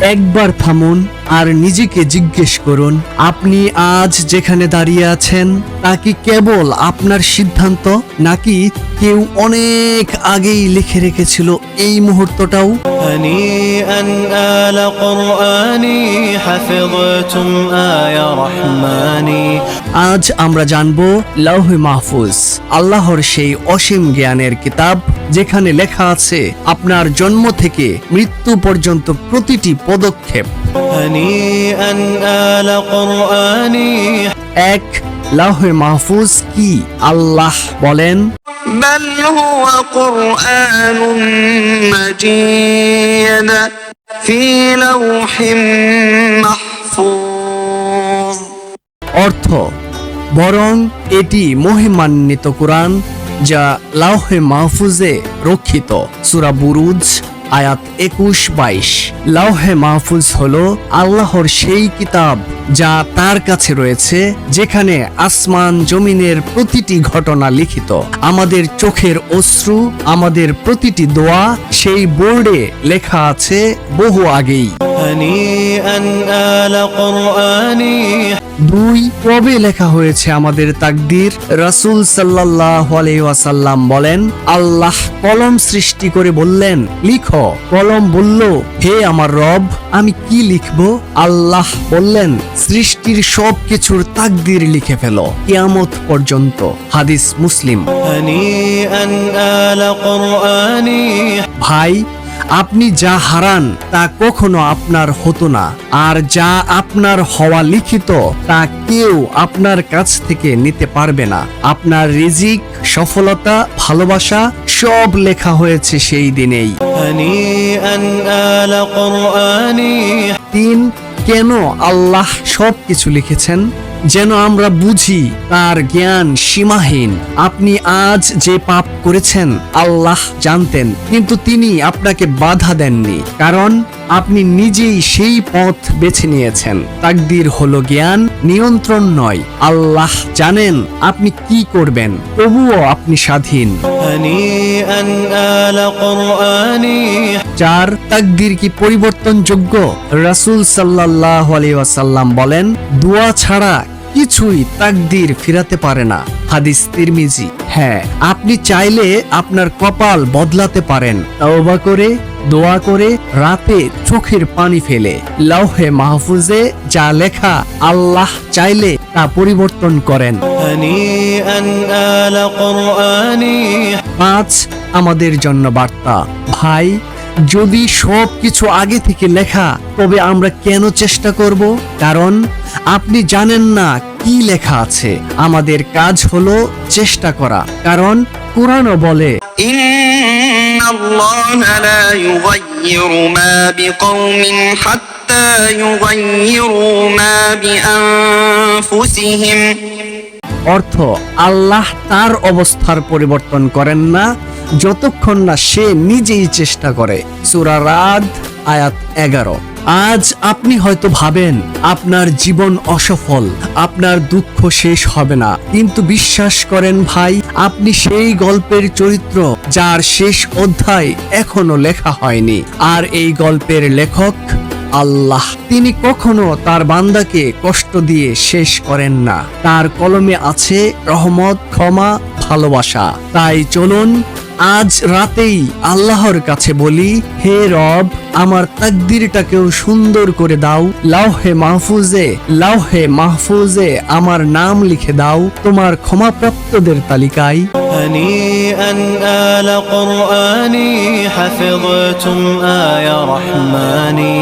একবার থামুন আর নিজেকে জিজ্ঞেস করুন, আপনি আজ যেখানে দাঁড়িয়ে আছেন, তা কি কেবল আপনার সিদ্ধান্ত, নাকি কেউ অনেক আগেই লিখে রেখেছিল এই মুহূর্তটাও? আনি আজ আমরা জানব লৌহ মাহফুজ আল্লাহর সেই অসীম জ্ঞানের কিতাব যেখানে লেখা আছে আপনার জন্ম থেকে মৃত্যু পর্যন্ত প্রতিটি পদক্ষেপ। এক লৌহ মাহফুজ কি আল্লাহ বলেন? অর্থ বরং এটি মহিমান্বিত কোরআন, যা লাহে মাহফুজে রক্ষিত। সুরা বুরুজ, আয়াত একুশ বাইশ। লাহে মাহফুজ হল আল্লাহর সেই কিতাব, যা তার কাছে রয়েছে, যেখানে আসমান জমিনের প্রতিটি ঘটনা লিখিত। আমাদের চোখের অশ্রু, আমাদের প্রতিটি দোয়া, সেই বোর্ডে লেখা আছে বহু আগেই। দুই কবে লেখা হয়েছে আমাদের তাকদির। রাসুল সাল্লাহ আলাইসাল্লাম বলেন আল্লাহ কলম সৃষ্টি করে বললেন লিখ। কলম বলল হে আমার রব আমি কি লিখব? আল্লাহ বললেন সৃষ্টির সব কিছুর তাকদির লিখে ফেল কিয়ামত পর্যন্ত। হাদিস মুসলিম। ভাই আপনি যা হারান তা কখনো আপনার হতো না। আর যা আপনার হওয়া লিখিত তা কেউ আপনার কাছ থেকে নিতে পারবে না। আপনার রিজিক সফলতা ভালোবাসা সব লেখা হয়েছে সেই দিনেই। তিন কেন আল্লাহ সব কিছু লিখেছেন? যেন আমরা বুঝি তার জ্ঞান সীমাহীন। আপনি আজ যে পাপ করেছেন, আল্লাহ জানতেন, কিন্তু তিনি আপনাকে বাধা দেননি। কারণ আপনি নিজেই সেই পথ বেছে নিয়েছেন। তাকদির হলো জ্ঞান নিয়ন্ত্রণ নয়। আল্লাহ জানেন আপনি কি করবেন তবুও আপনি স্বাধীন। চার তাকদির কি পরিবর্তনযোগ্য? রাসুল সাল্লাহ আলিয়াসাল্লাম বলেন দোয়া ছাড়া কিছুই তাকদির ফিরাতে পারে না। হাদিস তিরমিজি। হ্যাঁ আপনি চাইলে আপনার কপাল বদলাতে পারেন। তাওবা করে দোয়া করে রাতে চোখের পানি ফেলে। লৌহে মাহফুজে যা লেখা আল্লাহ চাইলে তা পরিবর্তন করেন। পাঁচ আমাদের জন্য বার্তা। ভাই যদি সব কিছু আগে থেকে লেখা তবে আমরা কেন চেষ্টা করব? কারণ আপনি জানেন না কি লেখা আছে? আমাদের কাজ হলো চেষ্টা করা কারণ কোরআনও বলে অর্থ আল্লাহ তার অবস্থার পরিবর্তন করেন না যতক্ষণ না সে নিজেই চেষ্টা করে। সুরারাদ আয়াত এগারো। আজ আপনি হয়তো ভাবেন, আপনার জীবন অসফল, আপনার দুঃখ শেষ হবে না। কিন্তু বিশ্বাস করেন ভাই, আপনি সেই গল্পের চরিত্র যার শেষ অধ্যায় এখনও লেখা হয়নি। আর এই গল্পের লেখক আল্লাহ। তিনি কখনো তার বান্দাকে কষ্ট দিয়ে শেষ করেন না। তার কলমে আছে রহমত, ক্ষমা, ভালোবাসা। তাই চলুন আজ রাতেই আল্লাহর কাছে বলি হে রব আমার তাকদিরটাকেও সুন্দর করে দাও লাউহে মাহফুজে লাউহে মাহফুজে আমার নাম লিখে দাও তোমার ক্ষমাপ্রাপ্তদের তালিকায় هنيئا آل قرآني حفظتم آية رحماني